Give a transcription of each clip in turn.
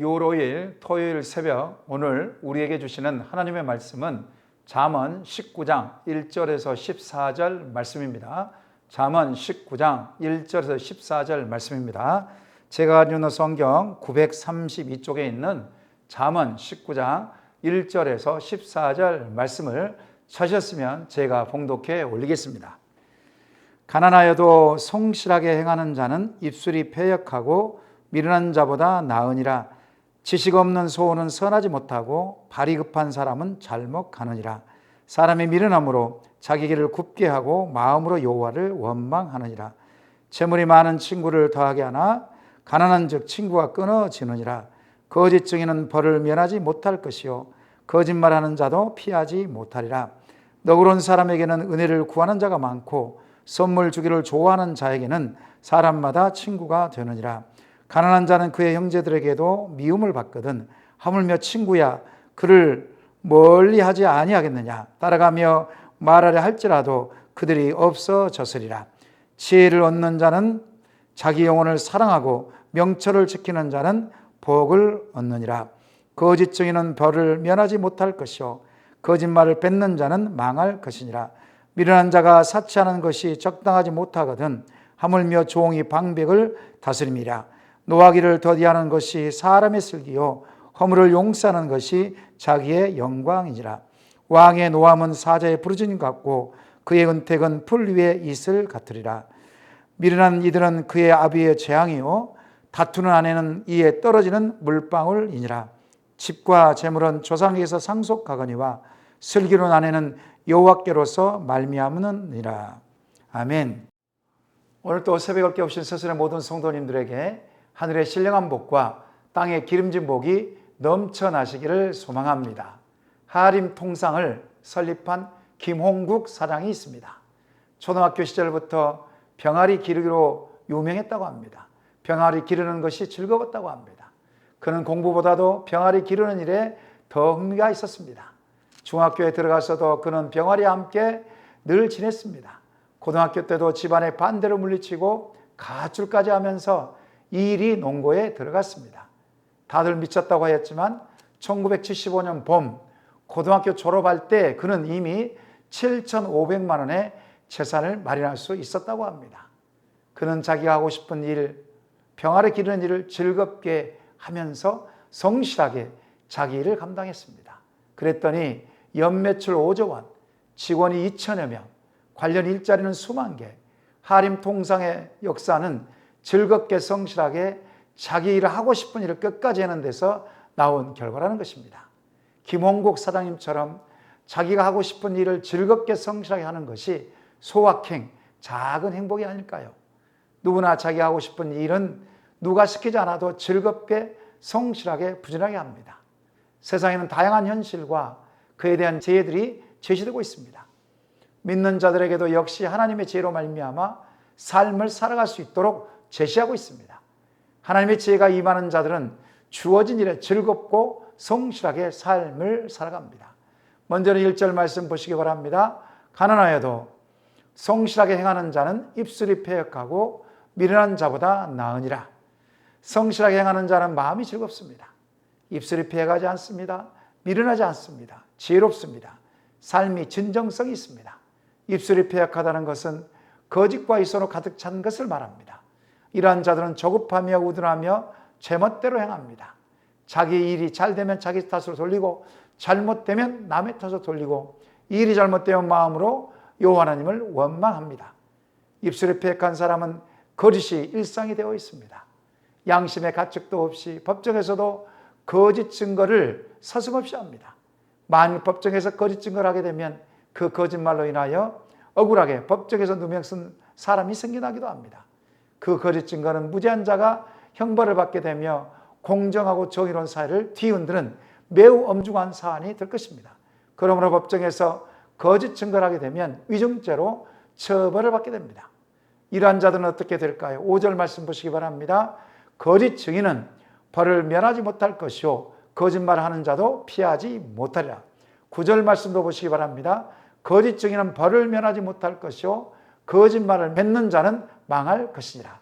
요로일 토요일 새벽 오늘 우리에게 주시는 하나님의 말씀은 잠언 19장 1절에서 14절 말씀입니다. 잠언 19장 1절에서 14절 말씀입니다. 제가 가지고 성경 932쪽에 있는 잠언 19장 1절에서 14절 말씀을 찾으셨으면 제가 봉독해 올리겠습니다. 가난하여도 성실하게 행하는 자는 입술이 패역하고 미련한 자보다 나으니라. 지식 없는 소원은 선하지 못하고 발이 급한 사람은 잘못 가느니라. 사람이 미련함으로 자기 길을 굽게 하고 마음으로 여호와를 원망하느니라. 재물이 많은 친구를 더하게 하나 가난한 즉 친구가 끊어지느니라. 거짓 증인은 벌을 면하지 못할 것이요 거짓말하는 자도 피하지 못하리라. 너그러운 사람에게는 은혜를 구하는 자가 많고 선물 주기를 좋아하는 자에게는 사람마다 친구가 되느니라. 가난한 자는 그의 형제들에게도 미움을 받거든 하물며 친구야 그를 멀리 하지 아니하겠느냐 따라가며 말하려 할지라도 그들이 없어졌으리라. 지혜를 얻는 자는 자기 영혼을 사랑하고 명철을 지키는 자는 복을 얻느니라. 거짓 증인은 벌을 면하지 못할 것이요 거짓말을 뱉는 자는 망할 것이니라. 미련한 자가 사치하는 것이 적당하지 못하거든 하물며 종이 방백을 다스림이라. 노하기를 더디하는 것이 사람의 슬기요 허물을 용서하는 것이 자기의 영광이니라. 왕의 노함은 사자의 부르짖음 같고 그의 은택은 풀 위에 있을 같으리라. 미련한 이들은 그의 아비의 재앙이요 다투는 아내는 이에 떨어지는 물방울이니라. 집과 재물은 조상에게서 상속하거니와 슬기로운 아내는 여호와께로서 말미암느니라. 아멘. 오늘 또 새벽 얻게 오신 스스의 모든 성도님들에게 하늘의 신령한 복과 땅의 기름진 복이 넘쳐나시기를 소망합니다. 하림 통상을 설립한 김홍국 사장이 있습니다. 초등학교 시절부터 병아리 기르기로 유명했다고 합니다. 병아리 기르는 것이 즐거웠다고 합니다. 그는 공부보다도 병아리 기르는 일에 더 흥미가 있었습니다. 중학교에 들어가서도 그는 병아리와 함께 늘 지냈습니다. 고등학교 때도 집안의 반대를 물리치고 가출까지 하면서 이 일이 농고에 들어갔습니다. 다들 미쳤다고 하였지만 1975년 봄 고등학교 졸업할 때 그는 이미 7,500만 원의 재산을 마련할 수 있었다고 합니다. 그는 자기가 하고 싶은 일, 병아리 기르는 일을 즐겁게 하면서 성실하게 자기 일을 감당했습니다. 그랬더니 연매출 5조 원, 직원이 2천여 명, 관련 일자리는 수만 개, 하림 통상의 역사는 즐겁게 성실하게 자기 일을 하고 싶은 일을 끝까지 하는 데서 나온 결과라는 것입니다. 김홍국 사장님처럼 자기가 하고 싶은 일을 즐겁게 성실하게 하는 것이 소확행, 작은 행복이 아닐까요? 누구나 자기 하고 싶은 일은 누가 시키지 않아도 즐겁게 성실하게 부진하게 합니다. 세상에는 다양한 현실과 그에 대한 지혜들이 제시되고 있습니다. 믿는 자들에게도 역시 하나님의 지혜로 말미암아 삶을 살아갈 수 있도록 제시하고 있습니다. 하나님의 지혜가 임하는 자들은 주어진 일에 즐겁고 성실하게 삶을 살아갑니다. 먼저는 1절 말씀 보시기 바랍니다. 가난하여도 성실하게 행하는 자는 입술이 패역하고 미련한 자보다 나으니라. 성실하게 행하는 자는 마음이 즐겁습니다. 입술이 패역하지 않습니다. 미련하지 않습니다. 지혜롭습니다. 삶이 진정성이 있습니다. 입술이 패역하다는 것은 거짓과 이선으로 가득 찬 것을 말합니다. 이러한 자들은 조급하며 우둔하며 제멋대로 행합니다. 자기 일이 잘 되면 자기 탓으로 돌리고 잘못되면 남의 탓으로 돌리고 일이 잘못되면 마음으로 여호와 하나님을 원망합니다. 입술이 패역한 사람은 거짓이 일상이 되어 있습니다. 양심의 가책도 없이 법정에서도 거짓 증거를 서슴없이 합니다. 만일 법정에서 거짓 증거를 하게 되면 그 거짓말로 인하여 억울하게 법정에서 누명 쓴 사람이 생겨나기도 합니다. 그 거짓 증거는 무죄한 자가 형벌을 받게 되며 공정하고 정의로운 사회를 뒤흔드는 매우 엄중한 사안이 될 것입니다. 그러므로 법정에서 거짓 증거를 하게 되면 위증죄로 처벌을 받게 됩니다. 이러한 자들은 어떻게 될까요? 5절 말씀 보시기 바랍니다. 거짓 증인은 벌을 면하지 못할 것이요 거짓말 하는 자도 피하지 못하리라. 9절 말씀도 보시기 바랍니다. 거짓 증인은 벌을 면하지 못할 것이요 거짓말을 맺는 자는 망할 것이니라.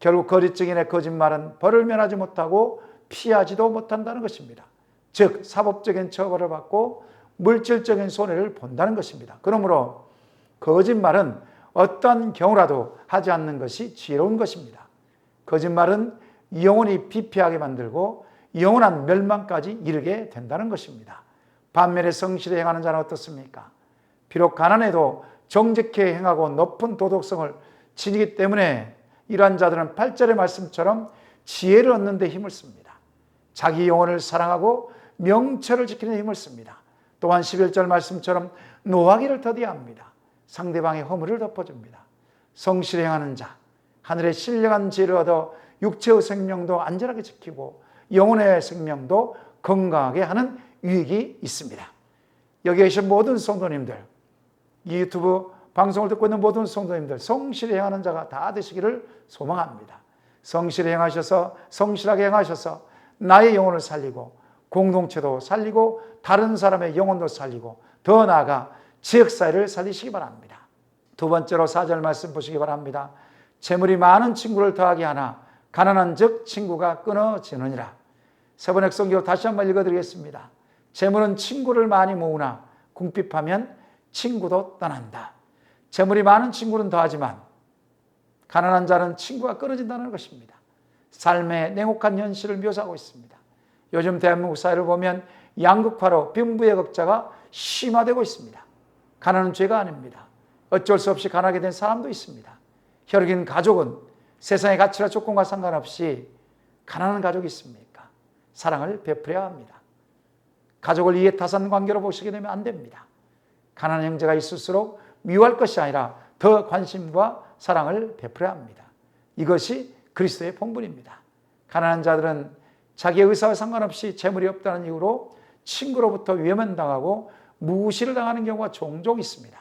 결국 거짓 증인의 거짓말은 벌을 면하지 못하고 피하지도 못한다는 것입니다. 즉 사법적인 처벌을 받고 물질적인 손해를 본다는 것입니다. 그러므로 거짓말은 어떤 경우라도 하지 않는 것이 지혜로운 것입니다. 거짓말은 영혼이 피폐하게 만들고 영원한 멸망까지 이르게 된다는 것입니다. 반면에 성실히 행하는 자는 어떻습니까? 비록 가난해도 정직히 행하고 높은 도덕성을 지니기 때문에 이러한 자들은 8절의 말씀처럼 지혜를 얻는 데 힘을 씁니다. 자기 영혼을 사랑하고 명철을 지키는 힘을 씁니다. 또한 11절 말씀처럼 노하기를 더디합니다. 상대방의 허물을 덮어줍니다. 성실히 행하는 자, 하늘의 신령한 지혜를 얻어 육체의 생명도 안전하게 지키고 영혼의 생명도 건강하게 하는 유익이 있습니다. 여기 계신 모든 성도님들, 이 유튜브 방송을 듣고 있는 모든 성도님들, 성실히 행하는 자가 다 되시기를 소망합니다. 성실히 행하셔서, 성실하게 행하셔서 나의 영혼을 살리고 공동체도 살리고 다른 사람의 영혼도 살리고 더 나아가 지역 사회를 살리시기 바랍니다. 두 번째로 사절 말씀 보시기 바랍니다. 재물이 많은 친구를 더하게 하나 가난한 즉 친구가 끊어지느니라. 세번역 성경 다시 한번 읽어드리겠습니다. 재물은 친구를 많이 모으나 궁핍하면 친구도 떠난다. 재물이 많은 친구는 더하지만 가난한 자는 친구가 끊어진다는 것입니다. 삶의 냉혹한 현실을 묘사하고 있습니다. 요즘 대한민국 사회를 보면 양극화로 빈부의 격차가 심화되고 있습니다. 가난은 죄가 아닙니다. 어쩔 수 없이 가난하게 된 사람도 있습니다. 혈육인 가족은 세상의 가치나 조건과 상관없이 가난한 가족이 있습니까? 사랑을 베풀어야 합니다. 가족을 이해 타산 관계로 보시게 되면 안 됩니다. 가난한 형제가 있을수록 미워할 것이 아니라 더 관심과 사랑을 베풀어야 합니다. 이것이 그리스도의 본분입니다. 가난한 자들은 자기의 의사와 상관없이 재물이 없다는 이유로 친구로부터 외면당하고 무시를 당하는 경우가 종종 있습니다.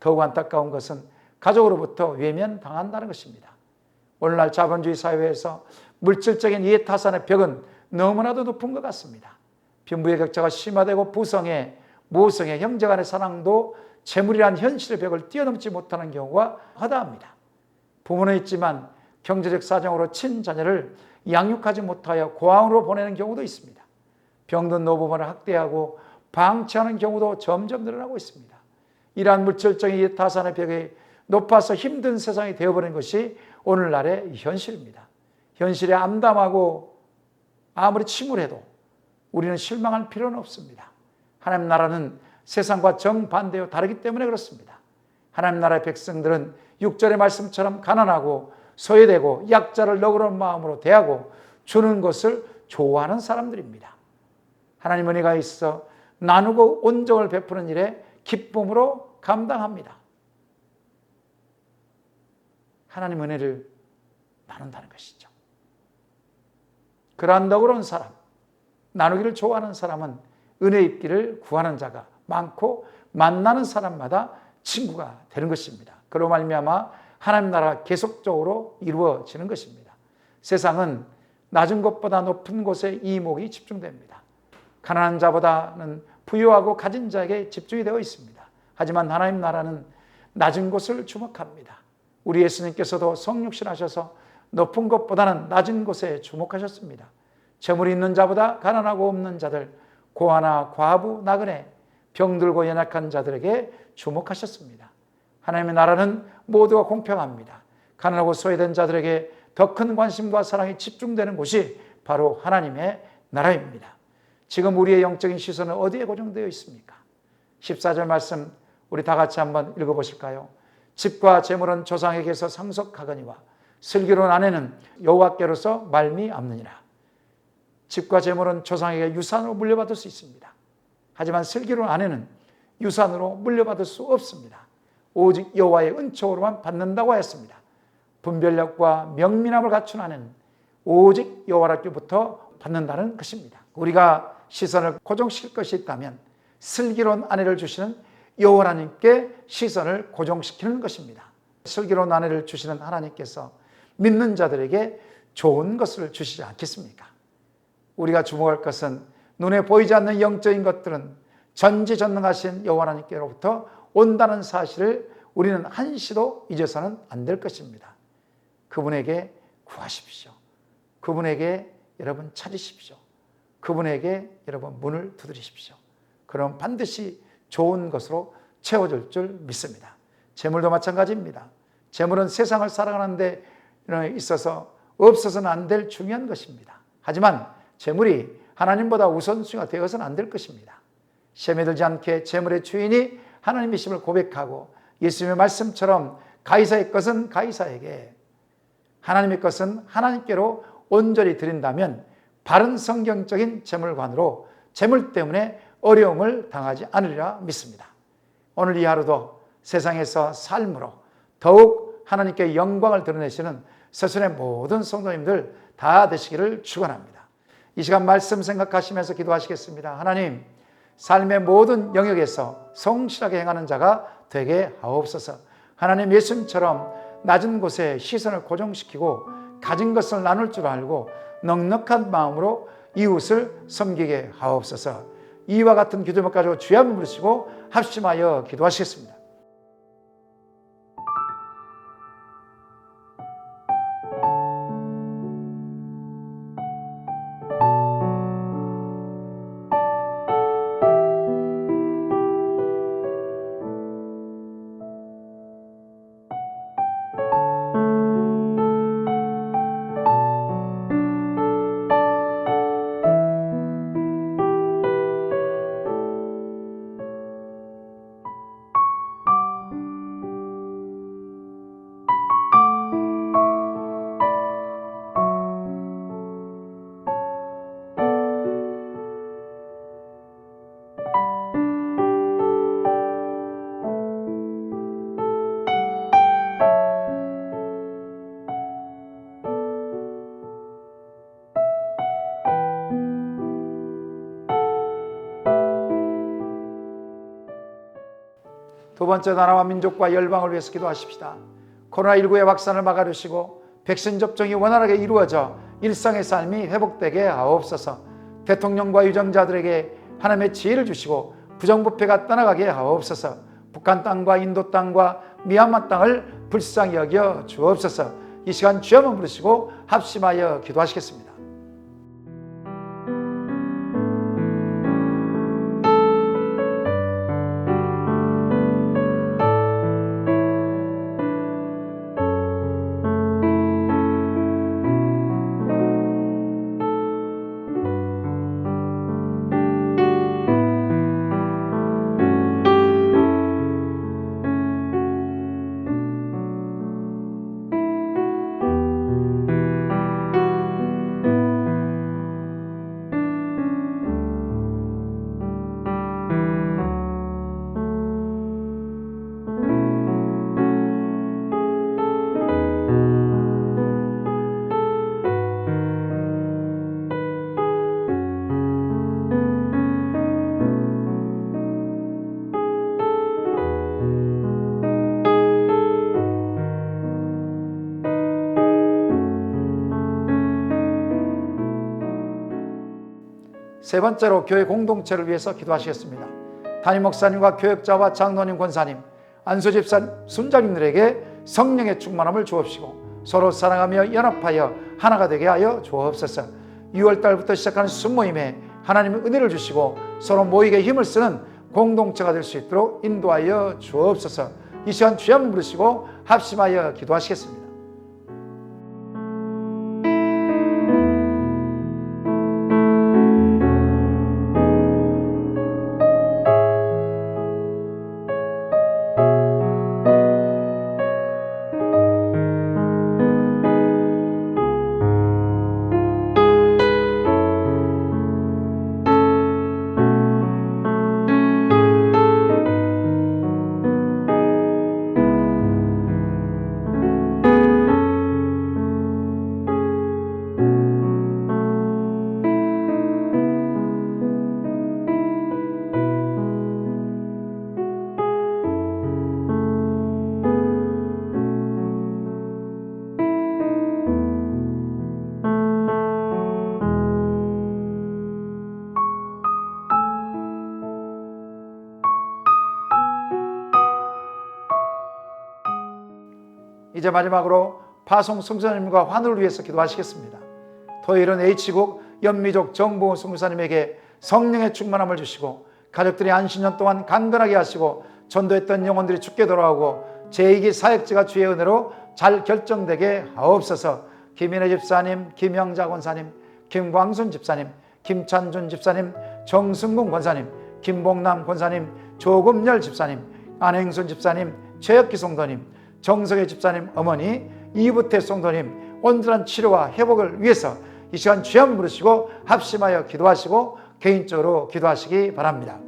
더욱 안타까운 것은 가족으로부터 외면 당한다는 것입니다. 오늘날 자본주의 사회에서 물질적인 이해타산의 벽은 너무나도 높은 것 같습니다. 빈부의 격차가 심화되고 부성의 모성의 형제 간의 사랑도 재물이란 현실의 벽을 뛰어넘지 못하는 경우가 허다합니다. 부모는 있지만 경제적 사정으로 친자녀를 양육하지 못하여 고아원으로 보내는 경우도 있습니다. 병든 노부모를 학대하고 방치하는 경우도 점점 늘어나고 있습니다. 이러한 물질적인 타산의 벽이 높아서 힘든 세상이 되어버린 것이 오늘날의 현실입니다. 현실에 암담하고 아무리 침울해도 우리는 실망할 필요는 없습니다. 하나님 나라는 세상과 정반대요 다르기 때문에 그렇습니다. 하나님 나라의 백성들은 6절의 말씀처럼 가난하고 소외되고 약자를 너그러운 마음으로 대하고 주는 것을 좋아하는 사람들입니다. 하나님 은혜가 있어 나누고 온정을 베푸는 일에 기쁨으로 감당합니다. 하나님 은혜를 나눈다는 것이죠. 그러한 너그러운 사람, 나누기를 좋아하는 사람은 은혜 입기를 구하는 자가 많고 만나는 사람마다 친구가 되는 것입니다. 그로 말미암아 하나님 나라 계속적으로 이루어지는 것입니다. 세상은 낮은 것보다 높은 곳에 이목이 집중됩니다. 가난한 자보다는 부유하고 가진 자에게 집중이 되어 있습니다. 하지만 하나님 나라는 낮은 곳을 주목합니다. 우리 예수님께서도 성육신하셔서 높은 것보다는 낮은 곳에 주목하셨습니다. 재물이 있는 자보다 가난하고 없는 자들, 고아나 과부, 나그네, 병들고 연약한 자들에게 주목하셨습니다. 하나님의 나라는 모두가 공평합니다. 가난하고 소외된 자들에게 더 큰 관심과 사랑이 집중되는 곳이 바로 하나님의 나라입니다. 지금 우리의 영적인 시선은 어디에 고정되어 있습니까? 14절 말씀 우리 다 같이 한번 읽어보실까요? 집과 재물은 조상에게서 상속하거니와 슬기로운 아내는 여호와께로서 말미암느니라. 집과 재물은 조상에게 유산으로 물려받을 수 있습니다. 하지만 슬기로운 아내는 유산으로 물려받을 수 없습니다. 오직 여호와의 은총으로만 받는다고 했습니다. 분별력과 명민함을 갖춘 아내는 오직 여호와께부터 받는다는 것입니다. 우리가 시선을 고정시킬 것이 있다면 슬기로운 아내를 주시는 여호와 하나님께 시선을 고정시키는 것입니다. 슬기로운 아내를 주시는 하나님께서 믿는 자들에게 좋은 것을 주시지 않겠습니까? 우리가 주목할 것은 눈에 보이지 않는 영적인 것들은 전지전능하신 여호와 하나님께로부터 온다는 사실을 우리는 한시도 잊어서는 안 될 것입니다. 그분에게 구하십시오. 그분에게 여러분 찾으십시오. 그분에게 여러분 문을 두드리십시오. 그럼 반드시 좋은 것으로 채워줄 줄 믿습니다. 재물도 마찬가지입니다. 재물은 세상을 살아가는데 있어서 없어서는 안 될 중요한 것입니다. 하지만 재물이 하나님보다 우선순위가 되어서는 안 될 것입니다. 시험에 들지 않게 재물의 주인이 하나님이심을 고백하고 예수님의 말씀처럼 가이사의 것은 가이사에게 하나님의 것은 하나님께로 온전히 드린다면 바른 성경적인 재물관으로 재물 때문에 어려움을 당하지 않으리라 믿습니다. 오늘 이 하루도 세상에서 삶으로 더욱 하나님께 영광을 드러내시는 서순의 모든 성도님들 다 되시기를 축원합니다. 이 시간 말씀 생각하시면서 기도하시겠습니다. 하나님, 삶의 모든 영역에서 성실하게 행하는 자가 되게 하옵소서. 하나님 예수님처럼 낮은 곳에 시선을 고정시키고 가진 것을 나눌 줄 알고 넉넉한 마음으로 이웃을 섬기게 하옵소서. 이와 같은 기도를 가지고 주여 부르시고 합심하여 기도하시겠습니다. 두 번째 나라와 민족과 열방을 위해서 기도하십시다. 코로나19의 확산을 막아주시고 백신 접종이 원활하게 이루어져 일상의 삶이 회복되게 하옵소서. 대통령과 유정자들에게 하나님의 지혜를 주시고 부정부패가 떠나가게 하옵소서. 북한 땅과 인도 땅과 미얀마 땅을 불쌍히 여겨 주옵소서. 이 시간 주여만 부르시고 합심하여 기도하시겠습니다. 세 번째로 교회 공동체를 위해서 기도하시겠습니다. 담임 목사님과 교역자와 장로님, 권사님, 안수 집사 순장님들에게 성령의 충만함을 주옵시고 서로 사랑하며 연합하여 하나가 되게 하여 주옵소서. 6월 달부터 시작하는 순모임에 하나님의 은혜를 주시고 서로 모이게 힘을 쓰는 공동체가 될 수 있도록 인도하여 주옵소서. 이 시간 주여 부르시고 합심하여 기도하시겠습니다. 이제 마지막으로 파송 성전님과 환우를 위해서 기도하시겠습니다. 토일은 H국 연미족 정보 선교사님에게 성령의 충만함을 주시고 가족들이 한 10년 동안 강건하게 하시고 전도했던 영혼들이 죽게 돌아오고 제2기 사역지가 주의 은혜로 잘 결정되게 하옵소서 김인혜 집사님, 김영자 권사님, 김광순 집사님, 김찬준 집사님, 정승gun 권사님, 김봉남 권사님, 조금열 집사님, 안행순 집사님, 최혁기 성도님, 정석의 집사님 어머니, 이부태 성도님 온전한 치료와 회복을 위해서 이 시간 주여 부르시고 합심하여 기도하시고 개인적으로 기도하시기 바랍니다.